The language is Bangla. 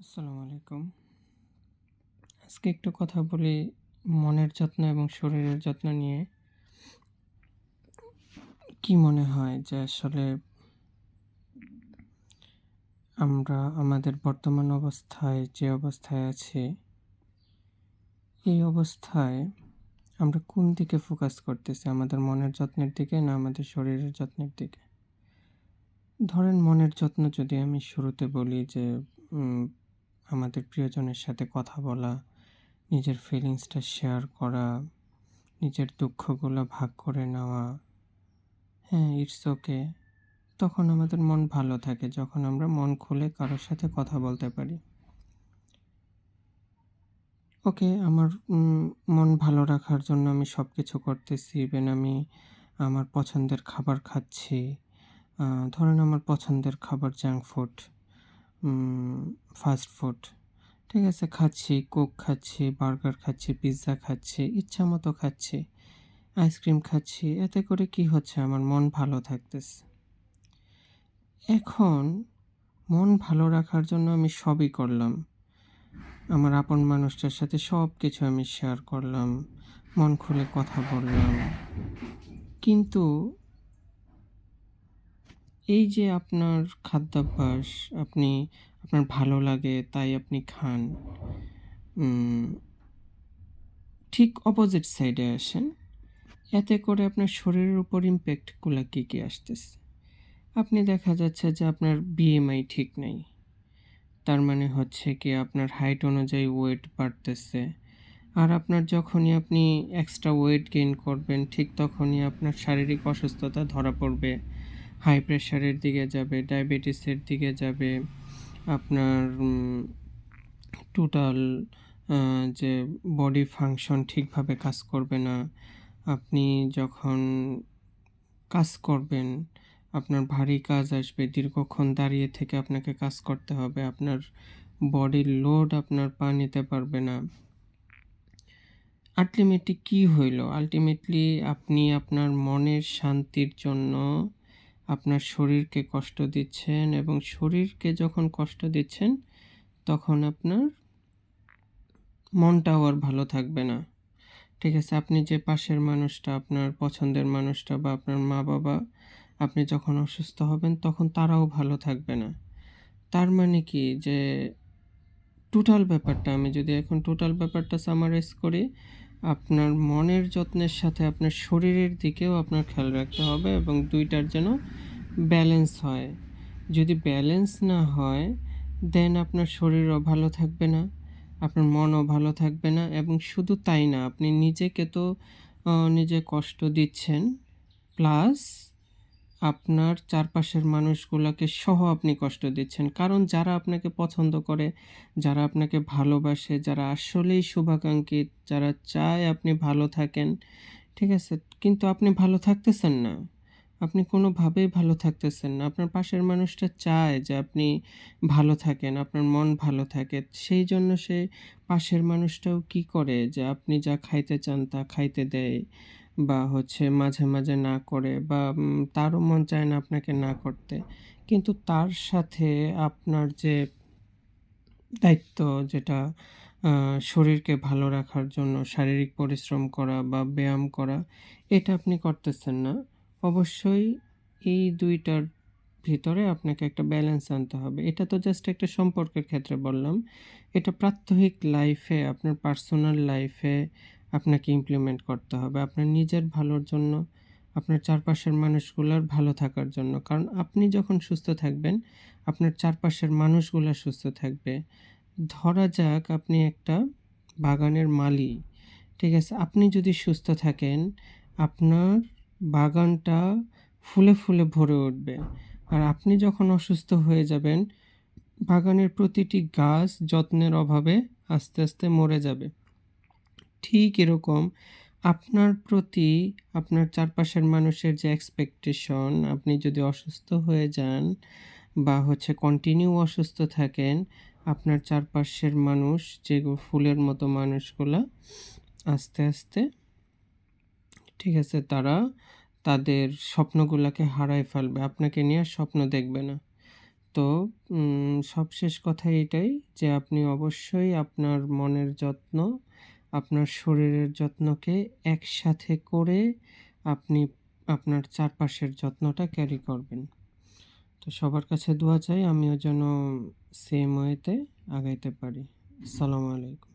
আসসালামু আলাইকুম। আজকে একটু কথা বলি মনের যত্ন এবং শরীরের যত্ন নিয়ে। কি মনে হয় যে আসলে আমরা আমাদের বর্তমান অবস্থায় যে অবস্থায় আছে, এই অবস্থায় আমরা কোন দিকে ফোকাস করতেছি? আমাদের মনের যত্নের দিকে না আমাদের শরীরের যত্নের দিকে? ধরেন মনের যত্ন যদি আমি শুরুতে বলি যে আমাদের প্রিয়জনের সাথে কথা বলা, নিজের ফিলিংসটা শেয়ার করা, নিজের দুঃখগুলো ভাগ করে নেওয়া। হ্যাঁ, ইটস ওকে। তখন আমাদের মন ভালো থাকে যখন আমরা মন খুলে কারোর সাথে কথা বলতে পারি। ওকে, আমার মন ভালো রাখার জন্য আমি সব কিছু করতেছি। ইভেন আমি আমার পছন্দের খাবার খাচ্ছি। ধরেন আমার পছন্দের খাবার জাঙ্ক ফুড, ফাস্ট ফুড। ঠিক আছে? খাচ্ছি, কোক খাচ্ছি, বার্গার খাচ্ছি, পিজ্জা খাচ্ছি, ইচ্ছামতো খাচ্ছি, আইসক্রিম খাচ্ছি। এতে করে কি হচ্ছে? আমার মন ভালো থাকতেছে। এখন মন ভালো রাখার জন্য আমি সবই করলাম। আমার আপন মানুষটার সাথে সবকিছু আমি শেয়ার করলাম। মন খুলে কথা বললাম। কিন্তু এই যে আপনার খাদ্যাভ্যাস, আপনি আপনার ভালো লাগে তাই আপনি খান। ঠিক অপোজিট সাইডে আসেন। এতে করে আপনার শরীরের উপর ইমপ্যাক্ট কী কি, কি আসতেছে? আপনি দেখা যাচ্ছে যে আপনার বিএমআই ঠিক নাই। তার মানে হচ্ছে কি আপনার হাইট অনুযায়ী ওয়েট বাড়তেছে। আর আপনার যখনই আপনি এক্সট্রা ওয়েট গেইন করবেন ঠিক তখনই আপনার শারীরিক অসুস্থতা ধরা পড়বে। হাই প্রেশারের দিকে যাবে, ডায়াবেটিসের দিকে যাবে। আপনার টোটাল যে বডি ফাংশন ঠিকভাবে কাজ করবে না। আপনি যখন কাজ করবেন, আপনার ভারী কাজ আসবে। দীর্ঘক্ষণ দাঁড়িয়ে থেকে আপনাকে কাজ করতে হবে। আপনার বডির লোড আপনার পা নিতে পারবে না। আল্টিমেটলি কি হইল? আল্টিমেটলি আপনি আপনার মনের শান্তির জন্য আপনার শরীরকে কষ্ট দিচ্ছেন এবং শরীরকে যখন কষ্ট দিচ্ছেন, তখন আপনার মনটাও আর ভালো থাকবে না। ঠিক আছে? আপনি যে পাশের মানুষটা, আপনার পছন্দের মানুষটা বা আপনার মা-বাবা আপনি যখন অসুস্থ হবেন তখন তারাও ভালো থাকবে না। তার মানে কি যে টোটাল ব্যাপারটা আমি যদি এখন টোটাল ব্যাপারটা সামারাইজ করি, আপনার মনের যত্নের সাথে আপনার শরীরের দিকেও আপনার খেয়াল রাখতে হবে এবং দুইটার যেন ব্যালেন্স হয়। যদি ব্যালেন্স না হয়, দেন আপনার শরীরও ভালো থাকবে না, আপনার মনও ভালো থাকবে না এবং শুধু তাই না, আপনি নিজেকে তো নিজে কষ্ট দিচ্ছেন, প্লাস আপনার চারপাশের মানুষগুলোকে সহ আপনি কষ্ট দিচ্ছেন। কারণ যারা আপনাকে পছন্দ করে, যারা আপনাকে ভালোবাসে, যারা আসলেই শুভাকাঙ্ক্ষী, যারা চায় আপনি ভালো থাকেন, ঠিক আছে? কিন্তু আপনি ভালো থাকতেছেন না। আপনি কোনোভাবেই ভালো থাকতেছেন না। আপনার পাশের মানুষটা চায় যে আপনি ভালো থাকেন, আপনার মন ভালো থাকে। সেই জন্য সে পাশের মানুষটাও কি করে যে আপনি যা খাইতে চান তা খাইতে দেয় বা হচ্ছে মাঝে, মাঝে না করে বা তারও মন চায় না আপনাকে না করতে। কিন্তু তার সাথে আপনার যে দায়িত্ব যেটা শরীরকে ভালো রাখার জন্য শারীরিক পরিশ্রম করা বা ব্যায়াম করা, এটা আপনি করতেছেন না। অবশ্যই এই দুইটার ভিতরে আপনাকে একটা ব্যালেন্স আনতে হবে। এটা তো জাস্ট একটা সম্পর্কের ক্ষেত্রে বললাম। এটা প্রাত্যহিক লাইফে, আপনার পার্সোনাল লাইফে আপনাকে ইমপ্লিমেন্ট করতে হবে। আপনার নিজের ভালোর জন্য, আপনার চারপাশের মানুষগুলার ভালো থাকার জন্য। কারণ আপনি যখন সুস্থ থাকবেন, আপনার চারপাশের মানুষগুলা সুস্থ থাকবে। ধরা যাক আপনি একটা বাগানের মালি, ঠিক আছে? আপনি যদি সুস্থ থাকেন, আপনার বাগানটা ফুলে, ফুলে ভরে উঠবে। আর আপনি যখন অসুস্থ হয়ে যাবেন, বাগানের প্রতিটি গাছ যত্নের অভাবে আস্তে, আস্তে মরে যাবে। ঠিক এরকম আপনার প্রতি আপনার চারপাশের মানুষের যে এক্সপেকটেশন, আপনি যদি অসুস্থ হয়ে যান বা হচ্ছে কন্টিনিউ অসুস্থ থাকেন, আপনার চারপাশের মানুষ যে ফুলের মতো মানুষগুলা আস্তে, আস্তে ঠিক আছে? তারা তাদের স্বপ্নগুলোকে হারায় ফেলবে। আপনাকে নিয়ে আর স্বপ্ন দেখবে না। তো সবশেষ কথা এটাই যে আপনি অবশ্যই আপনার মনের যত্ন, আপনার শরীরের যত্নকে একসাথে করে আপনি আপনার চারপাশের যত্নটা ক্যারি করবেন। তো সবার কাছে দোয়া চাই, আমিও যেন সেম ওয়েতে আগাইতে পারি। আসসালামু আলাইকুম।